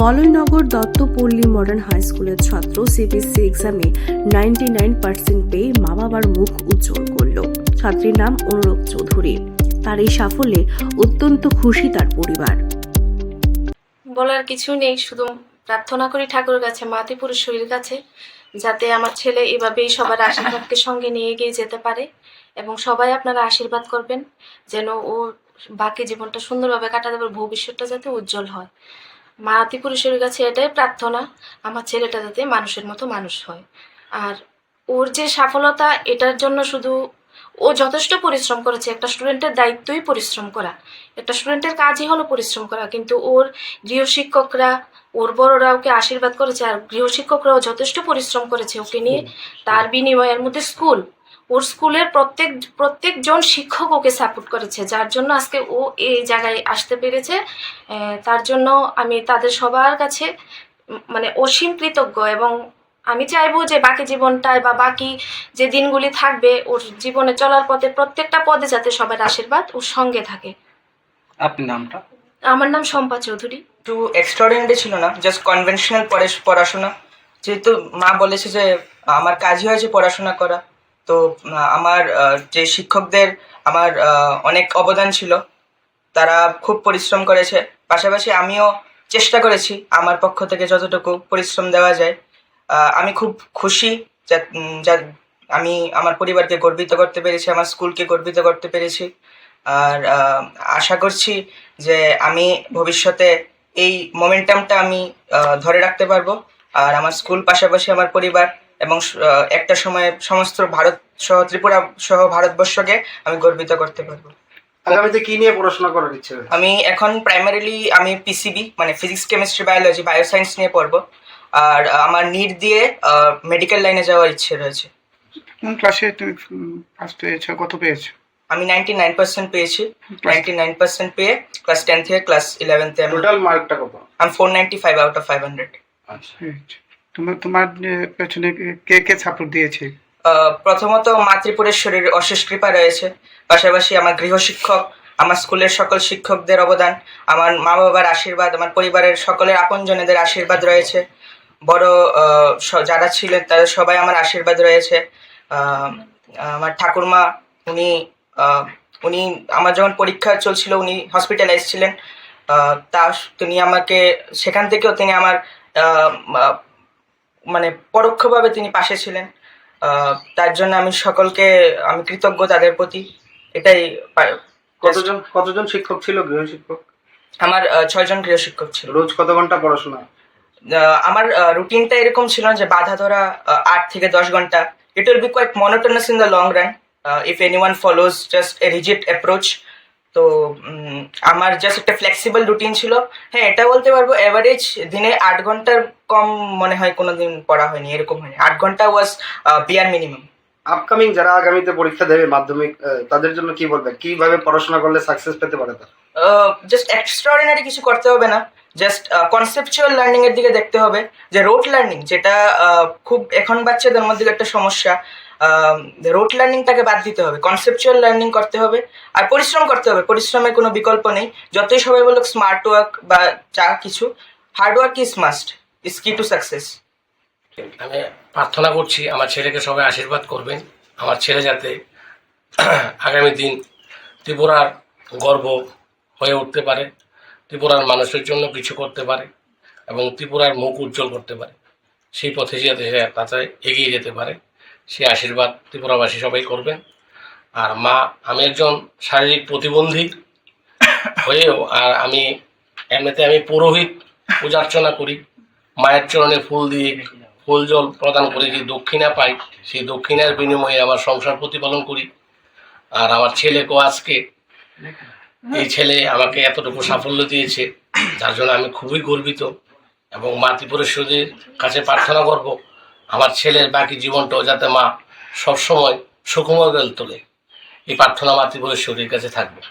Malaynagar দত্তপল্লী modern high স্কুলের ছাত্র CBSE এক্সামে নাইনটি নাইন পার্সেন্ট পেয়ে মা বাবার মুখ উজ্জ্বল করল। ছাত্রীর নাম অনুরূপ চৌধুরী। তার এই সাফল্যে অত্যন্ত খুশি তার পরিবার। বলার কিছু নেই, শুধু প্রার্থনা করি ঠাকুরের কাছে, মা ত্রিপুরেশ্বরীর কাছে, যাতে আমার ছেলে এভাবেই সবার আশীর্বাদকে সঙ্গে নিয়ে এগিয়ে যেতে পারে এবং সবাই আপনারা আশীর্বাদ করবেন, যেন ও বাকি জীবনটা সুন্দরভাবে কাটাতে পারে, ভবিষ্যৎটা যাতে উজ্জ্বল হয়। মা ত্রিপুরেশ্বরীর কাছে এটাই প্রার্থনা আমার ছেলেটা যাতে মানুষের মতো মানুষ হয়। আর ওর যে সফলতা এটার জন্য শুধু ও যথেষ্ট পরিশ্রম করেছে একটা স্টুডেন্টের দায়িত্বই পরিশ্রম করা। একটা স্টুডেন্টের কাজই হলো পরিশ্রম করা কিন্তু ওর গৃহশিক্ষকরা ওর বড়রা ওকে আশীর্বাদ করেছে আর গৃহশিক্ষকরাও যথেষ্ট পরিশ্রম করেছে ওকে নিয়ে। তার বিনিময়ের মধ্যে স্কুল ওর স্কুলের প্রত্যেক প্রত্যেকজন শিক্ষক ওকে সাপোর্ট করেছে যার জন্য আজকে ও এই জায়গায় আসতে পেরেছে। তার জন্য আমি তাদের সবার কাছে মানে অসীম কৃতজ্ঞ এবং আমি চাইব যে বাকি জীবনটায় বা বাকি যে দিনগুলি থাকবে ওর জীবনে চলার পথে প্রত্যেকটা পদে যাতে সবার আশীর্বাদ ওর সঙ্গে থাকে। আপনার নামটা? আমার নাম শম্পা চৌধুরী। একটু এক্সট্রাঅর্ডিনারি ছিল না? জাস্ট কনভেনশনাল পড়াশোনা? যেহেতু মা বলেছে যে আমার কাজই হয়েছে পড়াশোনা করা। তো আমার যে শিক্ষকদের আমার অনেক অবদান ছিল, তারা খুব পরিশ্রম করেছে। পাশাপাশি আমিও চেষ্টা করেছি আমার পক্ষ থেকে যতটুকু পরিশ্রম দেওয়া যায়। আমি খুব খুশি যা- আমি আমার পরিবারকে গর্বিত করতে পেরেছি, আমার স্কুলকে গর্বিত করতে পেরেছি। আর আশা করছি যে আমি ভবিষ্যতে এই মোমেন্টামটা আমি ধরে রাখতে পারব। আর আমার স্কুল পাশাপাশি আমার পরিবার এবং একটা সময়ে সমস্ত ভারত সহ ত্রিপুরা সহ ভারতবর্ষকে আমি গর্বিত করতে পারব। আগামীতে কি নিয়ে পড়াশোনা করার ইচ্ছে আমি এখন প্রাইমারিলি আমি পিসিবি মানে ফিজিক্স কেমিস্ট্রি বায়োলজি বায়োসায়েন্স নিয়ে পড়ব। আর আমার নিট দিয়ে মেডিকেল লাইনে যাওয়ার ইচ্ছে রয়েছে। কোন ক্লাসে তুমি ফার্স্ট হয়েছো কত পেয়েছ? আমি নাইনটি নাইন পার্সেন্ট পেয়েছি। নাইনটি নাইন পার্সেন্ট পেয়ে ক্লাস টেন থেকে ক্লাস ইলেভেনতে আমি টোটাল মার্কটা কত? আমি four ninety five out of five hundred আচ্ছা তোমার তোমার পেছনে কে কে সাপোর্ট দিয়েছে? প্রথমত মাতৃপুরেশ্বরীর অশেষ কৃপা রয়েছে। পাশাপাশি আমার গৃহশিক্ষক আমার স্কুলের সকল শিক্ষকদের অবদান, আমার মা বাবার আশীর্বাদ, আমার পরিবারের সকলের আপনজনেদের আশীর্বাদ রয়েছে। বড় যারা ছিলেন তাদের সবাই আমার আশীর্বাদ রয়েছে। আমার ঠাকুরমা, উনি উনি আমার যখন পরীক্ষা চলছিল, উনি হসপিটালাইজ ছিলেন তা তিনি আমাকে, সেখান থেকেও তিনি আমার মানে পরোক্ষভাবে তিনি পাশে ছিলেন। তার জন্য আমি সকলকে আমি কৃতজ্ঞ তাদের প্রতি। এটাই কতজন কতজন শিক্ষক ছিল গৃহ শিক্ষক? আমার ছয়জন গৃহশিক্ষক ছিল। রোজ কত ঘণ্টা পড়াশোনা আমার রুটিনটা এরকম ছিল যে বাধা ধরা আট থেকে দশ ঘণ্টা। It will be quite monotonous in the long run if any one follows just a rigid approach তো আমার জাস্ট একটা ফ্লেক্সিবল রুটিন ছিল। হ্যাঁ এটা বলতে পারব অ্যাভারেজ দিনে আট ঘণ্টার কম মনে হয় কোনো দিন পড়া হয়নি এরকম হয়নি। আট ঘণ্টা ওয়াজ বিয়ার মিনিমাম আপকামিং যারা আগামীতে পরীক্ষা দেবে মাধ্যমিক তাদের জন্য কি বলবে? কীভাবে পড়াশোনা করলে সাকসেস পেতে পারে তারা? জাস্ট এক্সট্রাঅর্ডিনারি কিছু করতে হবে না। জাস্ট কনসেপচুয়াল লার্নিং এর দিকে দেখতে হবে। যে রোট লার্নিং যেটা খুব এখন বাচ্চাদের মধ্যে একটা সমস্যা। রোট লার্নিংটাকে বাদ দিতে হবে কনসেপচুয়াল লার্নিং করতে হবে, আর পরিশ্রম করতে হবে। পরিশ্রমের কোনো বিকল্প নেই। যতই সবাই বলুক স্মার্ট ওয়ার্ক বা যা কিছু hard work is must is key to success আমি প্রার্থনা করছি, আমার ছেলেকে সবাই আশীর্বাদ করবেন। আমার ছেলে যাতে আগামী দিন ত্রিপুরার গর্ব হয়ে উঠতে পারে, ত্রিপুরার মানুষের জন্য কিছু করতে পারে, এবং ত্রিপুরার মুখ উজ্জ্বল করতে পারে। সেই পথে যাতে তাতে এগিয়ে যেতে পারে। সেই আশীর্বাদ ত্রিপুরাবাসী সবাই করবেন আর মা, আমি একজন শারীরিক প্রতিবন্ধী হয়েও আর আমি এমনিতে আমি পুরোহিত পূজা অর্চনা করি। মায়ের চরণে ফুল দিয়ে ফুল জল প্রদান করে যে দক্ষিণা পাই, সেই দক্ষিণার বিনিময়ে আমার সংসার প্রতিপালন করি। আর আমার ছেলেকেও আজকে এই ছেলে আমাকে এতটুকু সাফল্য দিয়েছে, যার জন্য আমি খুবই গর্বিত এবং মা ত্রিপুরেশ্বরীর কাছে প্রার্থনা করব। আমার ছেলের বাকি জীবনটাও যাতে মা সবসময় সুখময় তোলে। এই প্রার্থনা মাতৃভূমি শরীরের কাছে থাকবে।